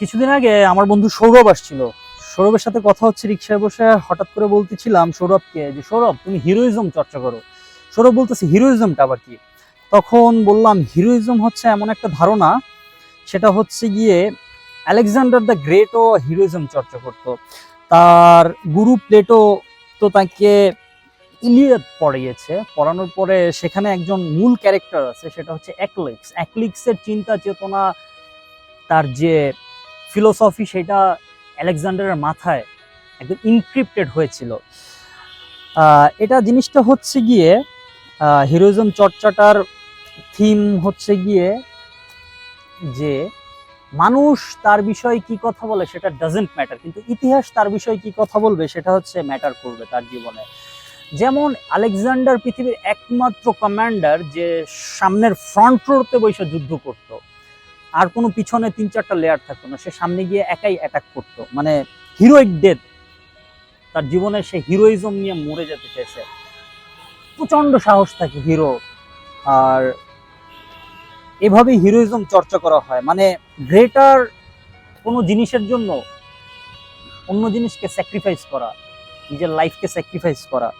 কিছুদিন আগে আমার বন্ধু সৌরভ আসছিল। সৌরভের সাথে কথা হচ্ছে, রিক্সায় বসে হঠাৎ করে বলতেছিলাম সৌরভকে যে, সৌরভ, তুমি হিরোইজম চর্চা করো। সৌরভ বলতেছে, হিরোইজমটা আবার কি? তখন বললাম, হিরোইজম হচ্ছে এমন একটা ধারণা, সেটা হচ্ছে গিয়ে আলেকজান্ডার দ্য গ্রেটও হিরোইজম চর্চা করত। তার গুরু প্লেটো তো তাকে ইলিয়াদ পড়িয়েছে। পড়ানোর পরে সেখানে একজন মূল ক্যারেক্টার আছে, সেটা হচ্ছে অ্যাকলিক্স। অ্যাকলিক্সের চিন্তা চেতনা তার যে ফিলোসফি সেটা আলেকজান্ডারের মাথায় একদম ইনক্রিপ্টেড হয়েছিল। এটা জিনিসটা হচ্ছে গিয়ে হিরোইজম চর্চাটার থিম হচ্ছে গিয়ে যে মানুষ তার বিষয়ে কি কথা বলে সেটা ডাজেন্ট ম্যাটার কিন্তু ইতিহাস তার বিষয়ে কি কথা বলবে সেটা হচ্ছে ম্যাটার করবে তার জীবনে। যেমন আলেকজান্ডার পৃথিবীর একমাত্র কমান্ডার যে সামনের ফ্রন্ট রোতে বসে যুদ্ধ করত আর কোনো পিছনে তিন চারটা লেয়ার থাকতো না। সে সামনে গিয়ে একাই অ্যাটাক করতো। মানে হিরোইক ডেথ তার জীবনে সে হিরোইজম নিয়ে মরে যেতে চেয়েছে। প্রচণ্ড সাহস থাকে হিরো আর এভাবেই হিরোইজম চর্চা করা হয়। মানে গ্রেটার কোনো জিনিসের জন্য অন্য জিনিসকে স্যাক্রিফাইস করা, নিজের লাইফকে স্যাক্রিফাইস করা।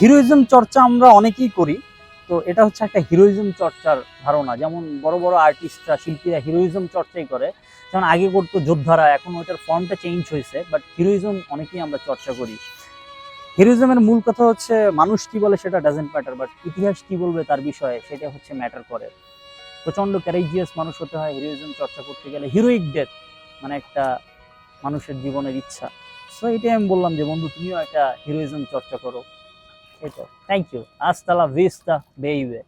হিরোইজম চর্চা আমরা অনেকেই করি। তো এটা হচ্ছে একটা হিরোইজম চর্চার ধারণা। যেমন বড় বড় আর্টিস্টরা শিল্পীরা হিরোইজম চর্চাই করে। যেমন আগে করতো যোদ্ধারা, এখন ওইটার ফর্মটা চেঞ্জ হয়েছে বাট হিরোইজম অনেকেই আমরা চর্চা করি। হিরোইজমের মূল কথা হচ্ছে মানুষ কি বলে সেটা ডাজেন্ট ম্যাটার বাট ইতিহাস কি বলবে তার বিষয়ে সেটা হচ্ছে ম্যাটার করে। প্রচণ্ড ক্যারেজিয়াস মানুষ হতে হয় হিরোইজম চর্চা করতে গেলে। হিরোইক ডেথ মানে একটা মানুষের জীবনের ইচ্ছা। সো এটাই আমি বললাম যে বন্ধু, তুমিও একটা হিরোইজম চর্চা করো। এটা থ্যাংক ইউ আস্তালা ভিস্তা বেইবে